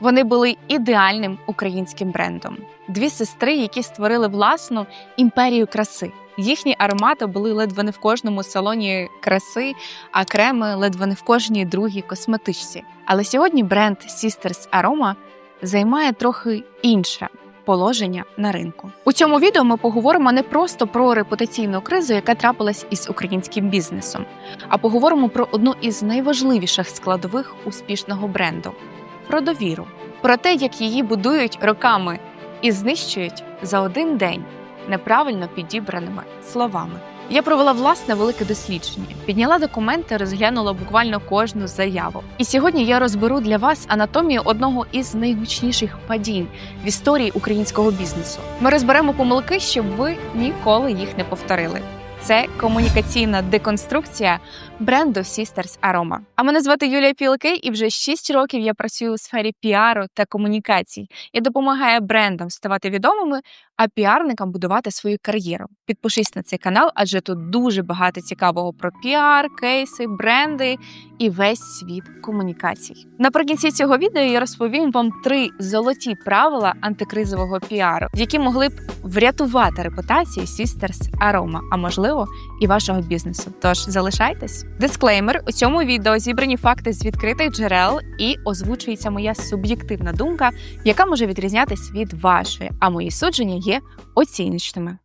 Вони були ідеальним українським брендом. Дві сестри, які створили власну імперію краси. Їхні аромати були ледве не в кожному салоні краси, а креми ледве не в кожній другій косметичці. Але сьогодні бренд Sisters Aroma займає трохи інше положення на ринку. У цьому відео ми поговоримо не просто про репутаційну кризу, яка трапилась із українським бізнесом, а поговоримо про одну із найважливіших складових успішного бренду про довіру, про те, як її будують роками і знищують за один день неправильно підібраними словами. Я провела власне велике дослідження, підняла документи, розглянула буквально кожну заяву. І сьогодні я розберу для вас анатомію одного із найгучніших падінь в історії українського бізнесу. Ми розберемо помилки, щоб ви ніколи їх не повторили. Це комунікаційна деконструкція бренду Sisters Aroma. А мене звати Юлія Пілкей, і вже 6 років я працюю у сфері піару та комунікацій. Я допомагаю брендам ставати відомими, а піарникам будувати свою кар'єру. Підпишись на цей канал, адже тут дуже багато цікавого про піар, кейси, бренди і весь світ комунікацій. Наприкінці цього відео я розповім вам три золоті правила антикризового піару, які могли б врятувати репутацію Sisters Aroma, а можливо, і вашого бізнесу. Тож залишайтесь. Дисклеймер: у цьому відео зібрані факти з відкритих джерел і озвучується моя суб'єктивна думка, яка може відрізнятись від вашої, а мої судження є оціночними.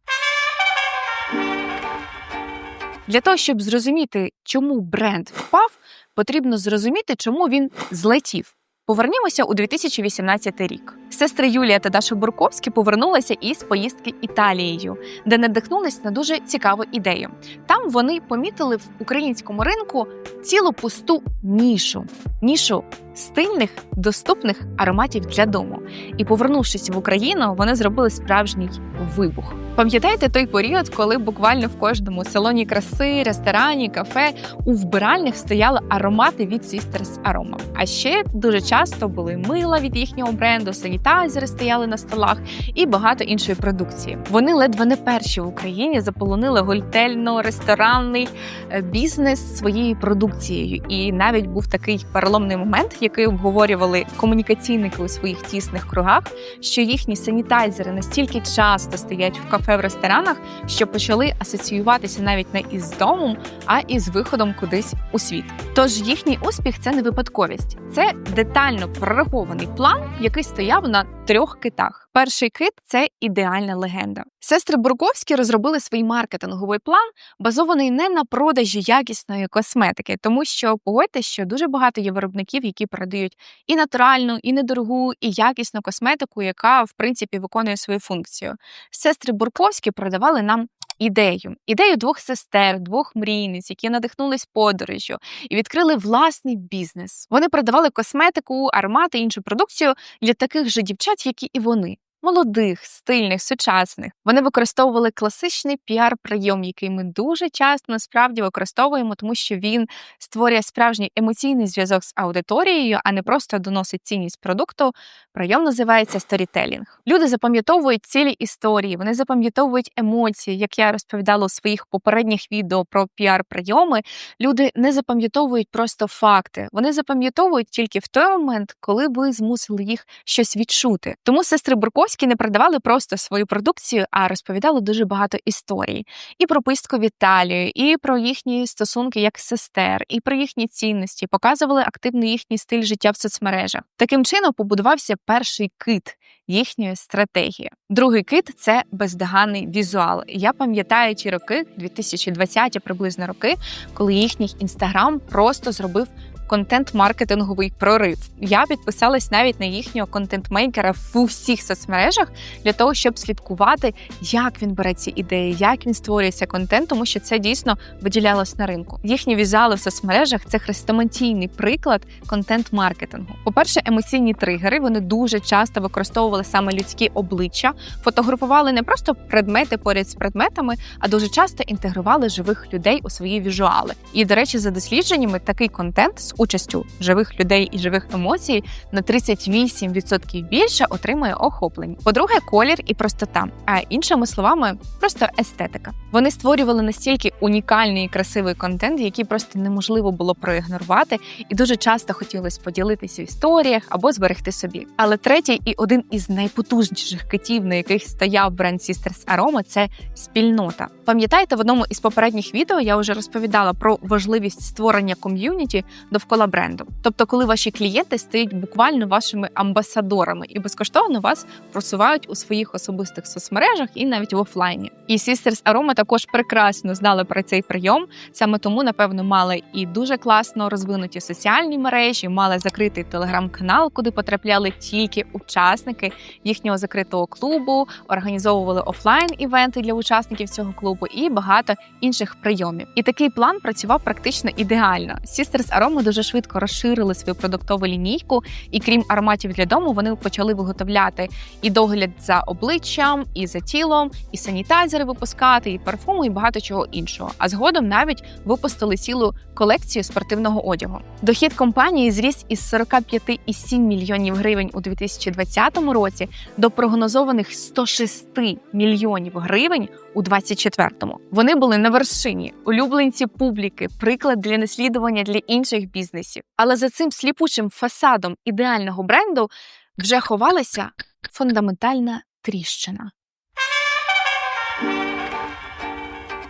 Для того, щоб зрозуміти, чому бренд впав, потрібно зрозуміти, чому він злетів. Повернімося у 2018 рік. Сестри Юлія та Даша Бурковські повернулися із поїздки Італією, де надихнулись на дуже цікаву ідею. Там вони помітили в українському ринку цілу пусту нішу, нішу стильних, доступних ароматів для дому. І, повернувшись в Україну, вони зробили справжній вибух. Пам'ятаєте той період, коли буквально в кожному салоні краси, ресторані, кафе у вбиральних стояли аромати від Sisters Aroma. А ще дуже часто були мила від їхнього бренду, санітайзери стояли на столах і багато іншої продукції. Вони ледве не перші в Україні заполонили гольтельно-ресторанний е, бізнес своєю продукцією. І навіть був такий переломний момент, який обговорювали комунікаційники у своїх тісних кругах, що їхні санітайзери настільки часто стоять в кафе в ресторанах, що почали асоціюватися навіть не із домом, а із виходом кудись у світ. Тож їхній успіх це не випадковість, це детально прорахований план, який стояв на трьох китах. Перший кит це ідеальна легенда. Сестри Бурковські розробили свій маркетинговий план, базований не на продажі якісної косметики, тому що погодьтесь, що дуже багато є виробників, які продають і натуральну, і недорогу, і якісну косметику, яка в принципі виконує свою функцію. Сестри Бурковські продавали нам. Ідею, ідею двох сестер, двох мрійниць, які надихнулись подорожжю і відкрили власний бізнес. Вони продавали косметику, армати, іншу продукцію для таких же дівчат, як і вони. Молодих, стильних, сучасних. Вони використовували класичний піар-прийом, який ми дуже часто насправді використовуємо, тому що він створює справжній емоційний зв'язок з аудиторією, а не просто доносить цінність продукту. Прийом називається сторітелінг. Люди запам'ятовують цілі історії, вони запам'ятовують емоції, як я розповідала у своїх попередніх відео про піар-прийоми. Люди не запам'ятовують просто факти, вони запам'ятовують тільки в той момент, коли ви змусили їх щось відчути. Тому сестри Бурковські не продавали просто свою продукцію, а розповідали дуже багато історій і про поїздку в Італію, і про їхні стосунки як сестер, і про їхні цінності, показували активно їхній стиль життя в соцмережах. Таким чином побудувався перший кит їхньої стратегії. Другий кит це бездоганний візуал. Я пам'ятаю ті роки, 2020 приблизно роки, коли їхній інстаграм просто зробив. Контент-маркетинговий прорив. Я підписалась навіть на їхнього контент-мейкера в всіх соцмережах для того, щоб слідкувати, як він бере ці ідеї, як він створює цей контент, тому що це дійсно виділялось на ринку. Їхні візуали в соцмережах це хрестоматійний приклад контент-маркетингу. По-перше, емоційні тригери вони дуже часто використовували саме людські обличчя, фотографували не просто предмети поряд з предметами, а дуже часто інтегрували живих людей у свої візуали. І, до речі, за дослідженнями такий контент участю живих людей і живих емоцій на 38% більше отримує охоплень. По-друге, колір і простота. А іншими словами, просто естетика. Вони створювали настільки унікальний і красивий контент, який просто неможливо було проігнорувати, і дуже часто хотілося поділитися в історіях або зберегти собі. Але третій і один із найпотужніших китів, на яких стояв бренд Sisters Aroma, це спільнота. Пам'ятаєте, в одному із попередніх відео я вже розповідала про важливість створення ком'юніті довкола бренду. Тобто, коли ваші клієнти стають буквально вашими амбасадорами і безкоштовно вас просувають у своїх особистих соцмережах і навіть в офлайні. І Sisters Aroma також прекрасно знали про цей прийом. Саме тому, напевно, мали і дуже класно розвинуті соціальні мережі, мали закритий телеграм-канал, куди потрапляли тільки учасники їхнього закритого клубу, організовували офлайн івенти для учасників цього клубу і багато інших прийомів. І такий план працював практично ідеально. Sisters Aroma дуже швидко розширили свою продуктову лінійку, і крім ароматів для дому, вони почали виготовляти і догляд за обличчям, і за тілом, і санітайзери випускати, і парфуми, і багато чого іншого. А згодом навіть випустили цілу колекцію спортивного одягу. Дохід компанії зріс із 45,7 мільйонів гривень у 2020 році до прогнозованих 106 мільйонів гривень у 24-му. Вони були на вершині, улюбленці публіки, приклад для наслідування для інших бізнесів. Але за цим сліпучим фасадом ідеального бренду вже ховалася фундаментальна тріщина.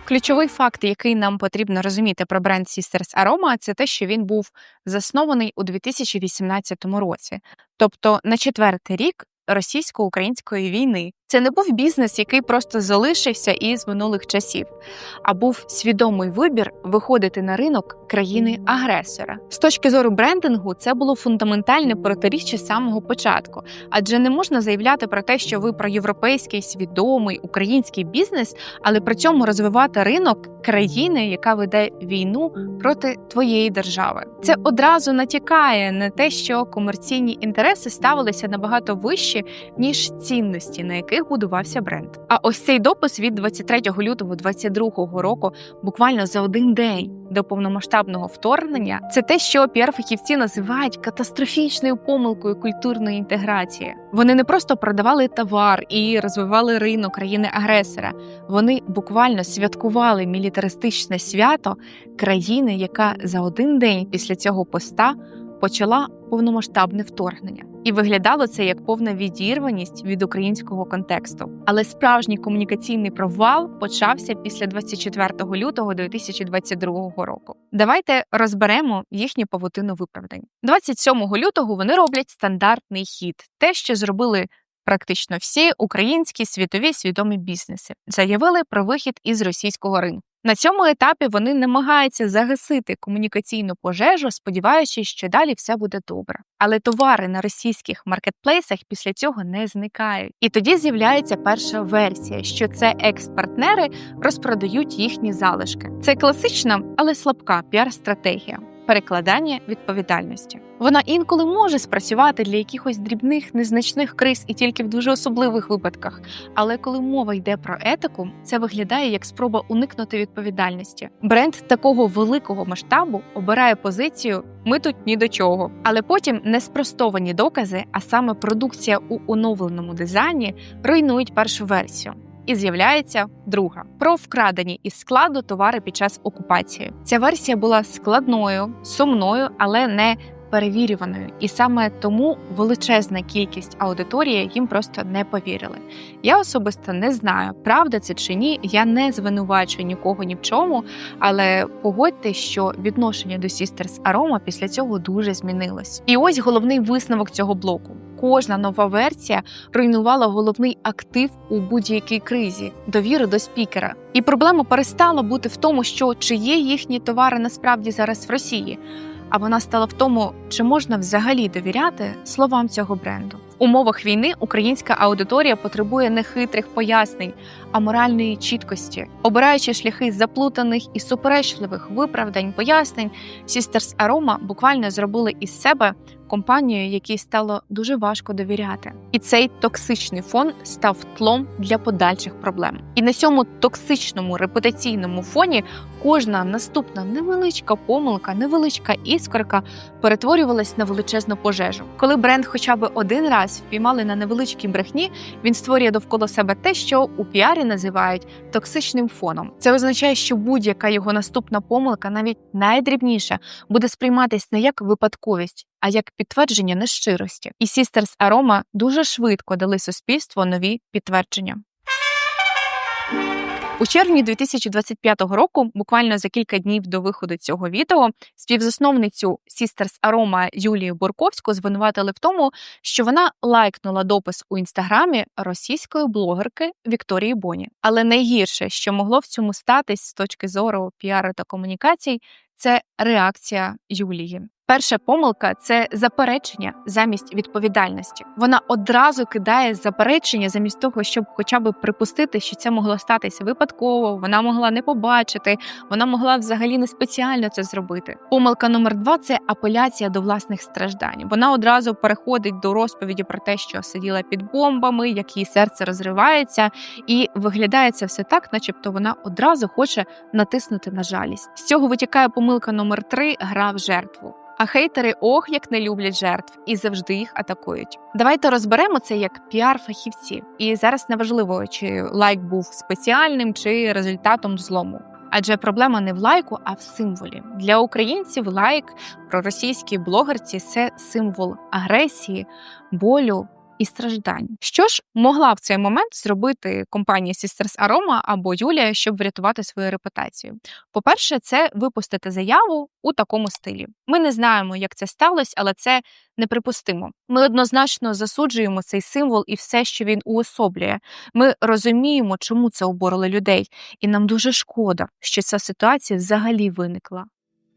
Ключовий факт, який нам потрібно розуміти про бренд Sisters Aroma, це те, що він був заснований у 2018 році, тобто на четвертий рік російсько-української війни. Це не був бізнес, який просто залишився із минулих часів, а був свідомий вибір виходити на ринок країни-агресора. З точки зору брендингу, це було фундаментальне протиріччя з самого початку, адже не можна заявляти про те, що ви про європейський свідомий український бізнес, але при цьому розвивати ринок країни, яка веде війну проти твоєї держави. Це одразу натякає на те, що комерційні інтереси ставилися набагато вище ніж цінності, на яких яких будувався бренд. А ось цей допис від 23 лютого 2022 року, буквально за один день до повномасштабного вторгнення, це те, що піар-фахівці називають катастрофічною помилкою культурної інтеграції. Вони не просто продавали товар і розвивали ринок країни-агресора. Вони буквально святкували мілітаристичне свято країни, яка за один день після цього поста почала повномасштабне вторгнення, і виглядало це як повна відірваність від українського контексту. Але справжній комунікаційний провал почався після 24 лютого 2022 року. Давайте розберемо їхню павутину виправдань. 27 лютого вони роблять стандартний хід, те, що зробили. Практично всі українські світові свідомі бізнеси заявили про вихід із російського ринку. На цьому етапі вони намагаються загасити комунікаційну пожежу, сподіваючись, що далі все буде добре. Але товари на російських маркетплейсах після цього не зникають. І тоді з'являється перша версія, що це екс-партнери розпродають їхні залишки. Це класична, але слабка піар-стратегія перекладання відповідальності. Вона інколи може спрацювати для якихось дрібних незначних криз і тільки в дуже особливих випадках. Але коли мова йде про етику, це виглядає як спроба уникнути відповідальності. Бренд такого великого масштабу обирає позицію Ми тут ні до чого. Але потім неспростовані докази, а саме продукція у оновленому дизайні, руйнують першу версію і з'являється друга про вкрадені із складу товари під час окупації. Ця версія була складною, сумною, але не перевірюваною, і саме тому величезна кількість аудиторії їм просто не повірили. Я особисто не знаю, правда це чи ні. Я не звинувачую нікого ні в чому, але погодьте, що відношення до Sisters Aroma після цього дуже змінилось. І ось головний висновок цього блоку кожна нова версія руйнувала головний актив у будь-якій кризі довіру до спікера. І проблема перестала бути в тому, що чи є їхні товари насправді зараз в Росії. А вона стала в тому, чи можна взагалі довіряти словам цього бренду. В умовах війни українська аудиторія потребує не хитрих пояснень, а моральної чіткості, обираючи шляхи заплутаних і суперечливих виправдань пояснень, Sisters Aroma буквально зробили із себе компанією, якій стало дуже важко довіряти. І цей токсичний фон став тлом для подальших проблем. І на цьому токсичному репутаційному фоні кожна наступна невеличка помилка, невеличка іскорка перетворювалась на величезну пожежу. Коли бренд хоча б один раз впіймали на невеличкій брехні, він створює довкола себе те, що у піарі називають токсичним фоном. Це означає, що будь-яка його наступна помилка, навіть найдрібніша, буде сприйматись не як випадковість, а як підтвердження нещирості. І Sisters Aroma дуже швидко дали суспільству нові підтвердження. У червні 2025 року, буквально за кілька днів до виходу цього відео, співзасновницю Sisters Aroma Юлію Бурковську звинуватили в тому, що вона лайкнула допис у інстаграмі російської блогерки Вікторії Боні. Але найгірше, що могло в цьому статись з точки зору піару та комунікацій, це реакція Юлії. Перша помилка це заперечення замість відповідальності. Вона одразу кидає заперечення замість того, щоб хоча б припустити, що це могло статися випадково. Вона могла не побачити, вона могла взагалі не спеціально це зробити. Помилка номер два це апеляція до власних страждань. Вона одразу переходить до розповіді про те, що сиділа під бомбами, як її серце розривається, і виглядає це все так, начебто вона одразу хоче натиснути на жалість. З цього витікає помилка номер три гра в жертву. А хейтери ох, як не люблять жертв і завжди їх атакують. Давайте розберемо це як піар-фахівці. І зараз неважливо, чи лайк був спеціальним чи результатом злому. Адже проблема не в лайку, а в символі для українців. Лайк про російській блогерці це символ агресії, болю, і страждань. Що ж могла в цей момент зробити компанія Sisters Aroma або Юлія, щоб врятувати свою репутацію? По-перше, це випустити заяву у такому стилі. Ми не знаємо, як це сталося, але це неприпустимо. Ми однозначно засуджуємо цей символ і все, що він уособлює. Ми розуміємо, чому це оборили людей, і нам дуже шкода, що ця ситуація взагалі виникла.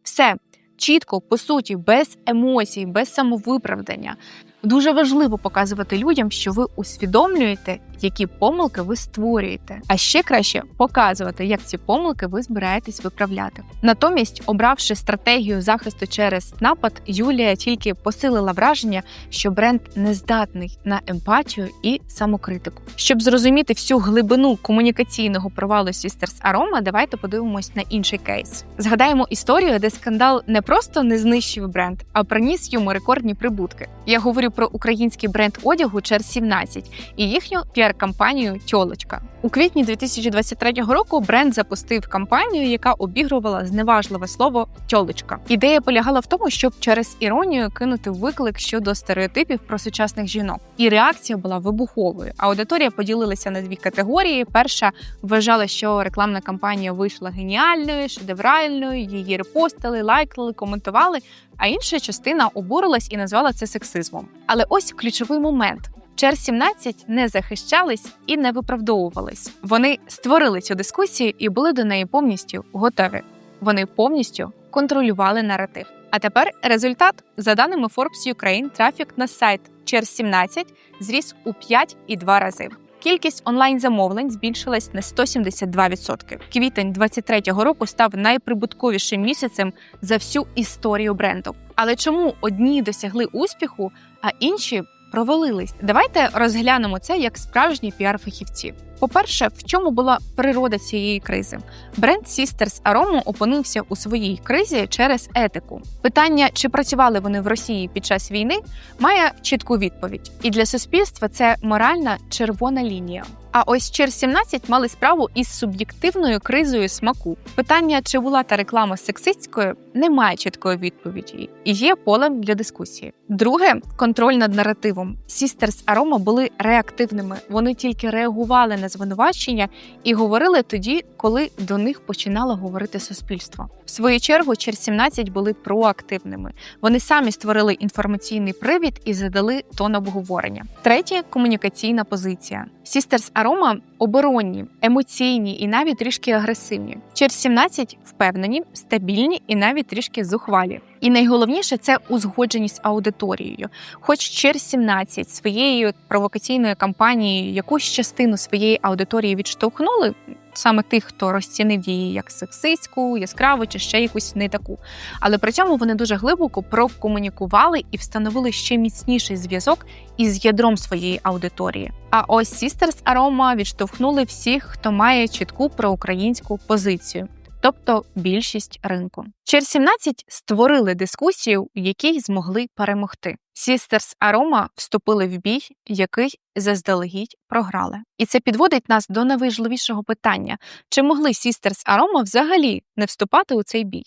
Все чітко, по суті, без емоцій, без самовиправдання. Дуже важливо показувати людям, що ви усвідомлюєте, які помилки ви створюєте. А ще краще показувати, як ці помилки ви збираєтесь виправляти. Натомість, обравши стратегію захисту через напад, Юлія тільки посилила враження, що бренд не здатний на емпатію і самокритику. Щоб зрозуміти всю глибину комунікаційного провалу Sisters Aroma, давайте подивимось на інший кейс. Згадаємо історію, де скандал не просто не знищив бренд, а приніс йому рекордні прибутки. Я говорю про український бренд одягу Чер 17 і їхню піар-кампанію Тьолочка. У квітні 2023 року бренд запустив кампанію, яка обігрувала зневажливе слово тьолочка. Ідея полягала в тому, щоб через іронію кинути виклик щодо стереотипів про сучасних жінок. І реакція була вибуховою. Аудиторія поділилася на дві категорії: перша вважала, що рекламна кампанія вийшла геніальною, шедевральною, її репостили, лайкали, коментували. А інша частина обурилась і назвала це сексизмом. Але ось ключовий момент. Чер 17 не захищались і не виправдовувались. Вони створили цю дискусію і були до неї повністю готові. Вони повністю контролювали наратив. А тепер результат за даними Forbes Ukraine, трафік на сайт Чер 17 зріс у 5,2 рази. Кількість онлайн-замовлень збільшилась на 172%. Квітень 23-го року став найприбутковішим місяцем за всю історію бренду. Але чому одні досягли успіху, а інші провалились? Давайте розглянемо це як справжні піар-фахівці. По-перше, в чому була природа цієї кризи? Бренд Sisters Aroma опинився у своїй кризі через етику. Питання, чи працювали вони в Росії під час війни, має чітку відповідь. І для суспільства це моральна червона лінія. А ось Чер 17 мали справу із суб'єктивною кризою смаку. Питання, чи була та реклама сексистською, немає чіткої відповіді і є полем для дискусії. Друге контроль над наративом. Sisters Aroma були реактивними. Вони тільки реагували на звинувачення і говорили тоді, коли до них починало говорити суспільство. В свою чергу Чер 17 були проактивними. Вони самі створили інформаційний привід і задали тон обговорення. Третє комунікаційна позиція. Sisters Aroma оборонні, емоційні і навіть трішки агресивні. Через 17 впевнені, стабільні і навіть трішки зухвалі. І найголовніше це узгодженість аудиторією. Хоч Чер 17 своєю провокаційною кампанією якусь частину своєї аудиторії відштовхнули, саме тих, хто розцінив її як сексистську, яскраву чи ще якусь не таку. Але при цьому вони дуже глибоко прокомунікували і встановили ще міцніший зв'язок із ядром своєї аудиторії. А ось Sisters Aroma відштовхнули всіх, хто має чітку проукраїнську позицію. Тобто більшість ринку. Чер 17 створили дискусію, в якій змогли перемогти. Сістерс Арома вступили в бій, який заздалегідь програли. І це підводить нас до найважливішого питання: чи могли Сістерс Арома взагалі не вступати у цей бій?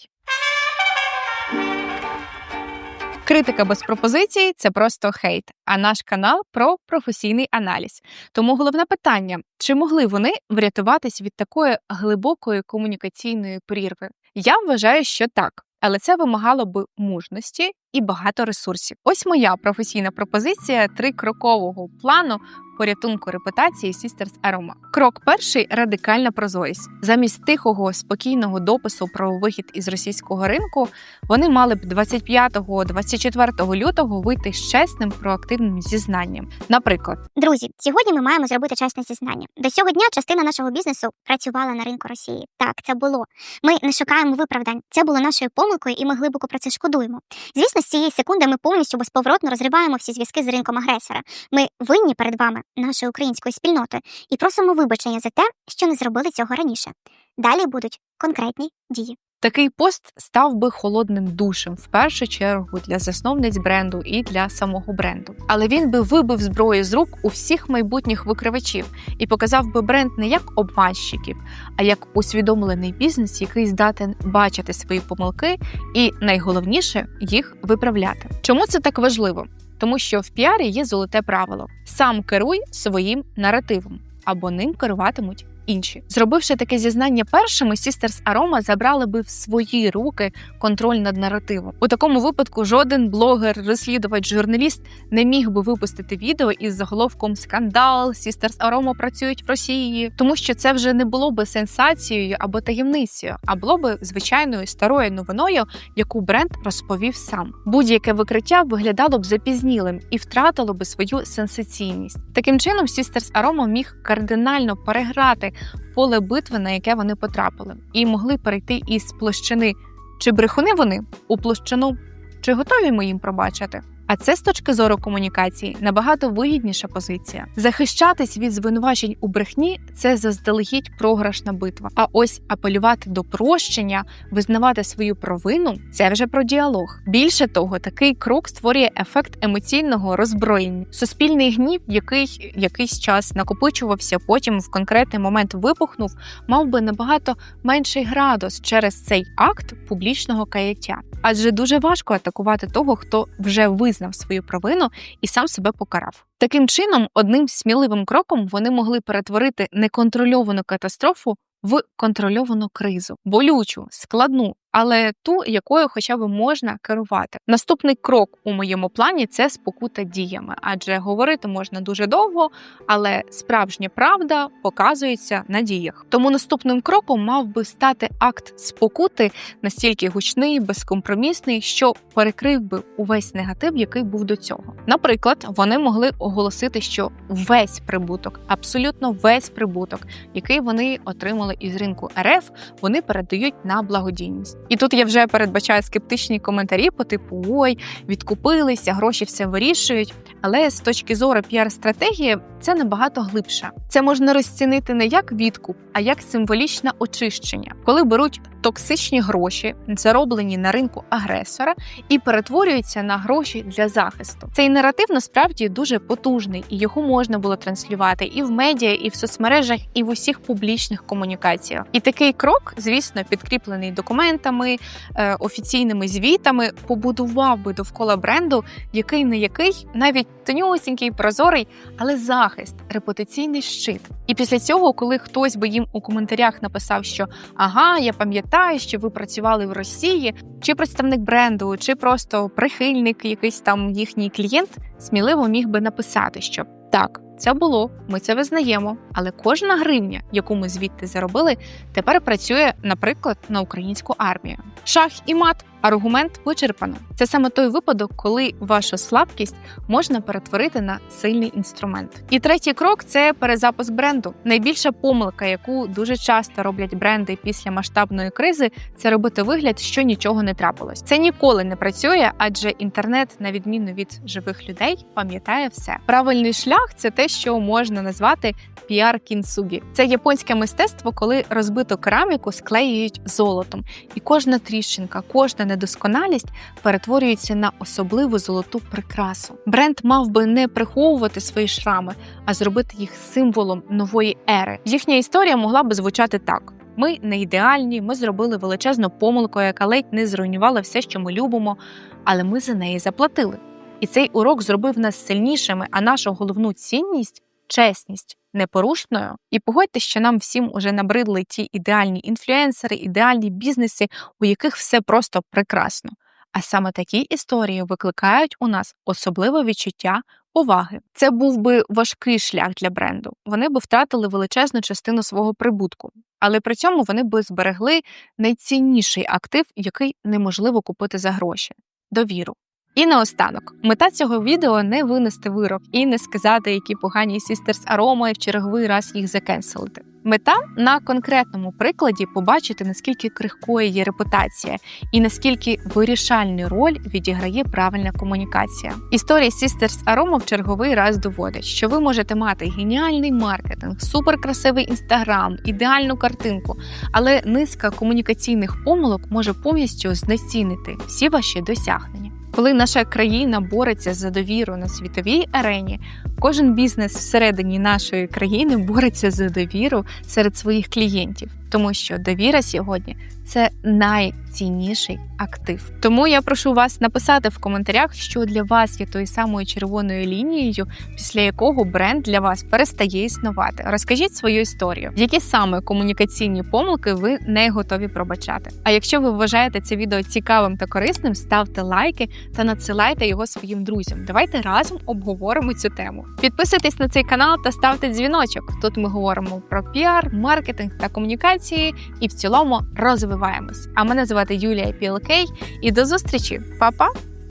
Критика без пропозицій це просто хейт, а наш канал про професійний аналіз. Тому головне питання: чи могли вони врятуватись від такої глибокої комунікаційної прірви? Я вважаю, що так, але це вимагало би мужності і багато ресурсів. Ось моя професійна пропозиція трикрокового плану порятунку репутації Sisters Aroma. Крок перший радикальна прозорість. Замість тихого спокійного допису про вихід із російського ринку вони мали б 25-24 лютого вийти з чесним проактивним зізнанням. Наприклад, Друзі, сьогодні ми маємо зробити чесне зізнання. До цього дня частина нашого бізнесу працювала на ринку Росії. Так, це було. Ми не шукаємо виправдань. Це було нашою помилкою, і ми глибоко про це шкодуємо. Звісно, з цієї секунди ми повністю безповоротно розриваємо всі зв'язки з ринком агресора. Ми винні перед вами, нашою українською спільнотою, і просимо вибачення за те, що не зробили цього раніше. Далі будуть конкретні дії. Такий пост став би холодним душем в першу чергу для засновниць бренду і для самого бренду. Але він би вибив зброю з рук у всіх майбутніх викривачів і показав би бренд не як обманщиків, а як усвідомлений бізнес, який здатен бачити свої помилки і найголовніше їх виправляти. Чому це так важливо? Тому що в піарі є золоте правило: сам керуй своїм наративом або ним керуватимуть інші. Зробивши таке зізнання першими, Sisters Aroma забрали би в свої руки контроль над наративом. У такому випадку жоден блогер, розслідувач, журналіст не міг би випустити відео із заголовком Скандал Sisters Aroma працюють в Росії, тому що це вже не було би сенсацією або таємницею, а було би звичайною старою новиною, яку бренд розповів сам. Будь-яке викриття виглядало б запізнілим і втратило би свою сенсаційність. Таким чином, Sisters Aroma міг кардинально переграти поле битви, на яке вони потрапили, і могли перейти із площини чи брехуни вони у площину, чи готові ми їм пробачити. А це з точки зору комунікації набагато вигідніша позиція. Захищатись від звинувачень у брехні це заздалегідь програшна битва. А ось апелювати до прощення, визнавати свою провину це вже про діалог. Більше того, такий крок створює ефект емоційного роззброєння. Суспільний гнів, який якийсь час накопичувався, потім в конкретний момент вибухнув, мав би набагато менший градус через цей акт публічного каяття. Адже дуже важко атакувати того, хто вже визнав свою провину і сам себе покарав. Таким чином, одним сміливим кроком вони могли перетворити неконтрольовану катастрофу в контрольовану кризу, болючу, складну, але ту, якою хоча б можна керувати. Наступний крок у моєму плані це спокута діями, адже говорити можна дуже довго, але справжня правда показується на діях. Тому наступним кроком мав би стати акт спокути настільки гучний, безкомпромісний, що перекрив би увесь негатив, який був до цього. Наприклад, вони могли оголосити, що весь прибуток, абсолютно весь прибуток, який вони отримали із ринку РФ, вони передають на благодійність. І тут я вже передбачаю скептичні коментарі по типу ой, відкупилися, гроші все вирішують. Але з точки зору піар-стратегії це набагато глибше. Це можна розцінити не як відкуп, а як символічне очищення, коли беруть токсичні гроші, зароблені на ринку агресора, і перетворюються на гроші для захисту. Цей наратив насправді дуже потужний, і його можна було транслювати і в медіа, і в соцмережах, і в усіх публічних комунікаціях. І такий крок, звісно, підкріплений документами, е, офіційними звітами, побудував би довкола бренду, який не який, навіть тонюсінький, прозорий, але захист, репутаційний щит. І після цього, коли хтось би їм у коментарях написав, що ага, я пам'ятаю, що ви працювали в Росії, чи представник бренду, чи просто прихильник, якийсь там їхній клієнт, сміливо міг би написати, що так. Це було, ми це визнаємо, але кожна гривня, яку ми звідти заробили, тепер працює, наприклад, на українську армію. Шах і мат Аргумент вичерпано. Це саме той випадок, коли вашу слабкість можна перетворити на сильний інструмент. І третій крок це перезапуск бренду. Найбільша помилка, яку дуже часто роблять бренди після масштабної кризи, це робити вигляд, що нічого не трапилось. Це ніколи не працює, адже інтернет, на відміну від живих людей, пам'ятає все. Правильний шлях це те, що можна назвати піар кінсугі. Це японське мистецтво, коли розбиту кераміку склеюють золотом, і кожна тріщинка, кожна недосконалість перетворюється на особливу золоту прикрасу. Бренд мав би не приховувати свої шрами, а зробити їх символом нової ери. Їхня історія могла би звучати так. Ми не ідеальні, ми зробили величезну помилку, яка ледь не зруйнувала все, що ми любимо, але ми за неї заплатили. І цей урок зробив нас сильнішими, а нашу головну цінність чесність непорушною. І погодьте, що нам всім уже набридли ті ідеальні інфлюенсери, ідеальні бізнеси, у яких все просто прекрасно. А саме такі історії викликають у нас особливе відчуття уваги. Це був би важкий шлях для бренду. Вони би втратили величезну частину свого прибутку, але при цьому вони би зберегли найцінніший актив, який неможливо купити за гроші довіру. І наостанок, мета цього відео не винести вирок і не сказати, які погані Sisters Aroma і в черговий раз їх закенселити. Мета на конкретному прикладі побачити, наскільки крихкою є репутація і наскільки вирішальну роль відіграє правильна комунікація. Історія Sisters Aroma в черговий раз доводить, що ви можете мати геніальний маркетинг, суперкрасивий інстаграм, ідеальну картинку, але низка комунікаційних помилок може повністю знецінити всі ваші досягнення. Коли наша країна бореться за довіру на світовій арені, кожен бізнес всередині нашої країни бореться за довіру серед своїх клієнтів, тому що довіра сьогодні це найцінніший актив. Тому я прошу вас написати в коментарях, що для вас є тою самою червоною лінією, після якого бренд для вас перестає існувати. Розкажіть свою історію, які саме комунікаційні помилки ви не готові пробачати. А якщо ви вважаєте це відео цікавим та корисним, ставте лайки та надсилайте його своїм друзям. Давайте разом обговоримо цю тему. Підписуйтесь на цей канал та ставте дзвіночок. Тут ми говоримо про піар, маркетинг та комунікації, і в цілому розвиваємось. А мене звати Юлія Пілкей. І до зустрічі, Па-па!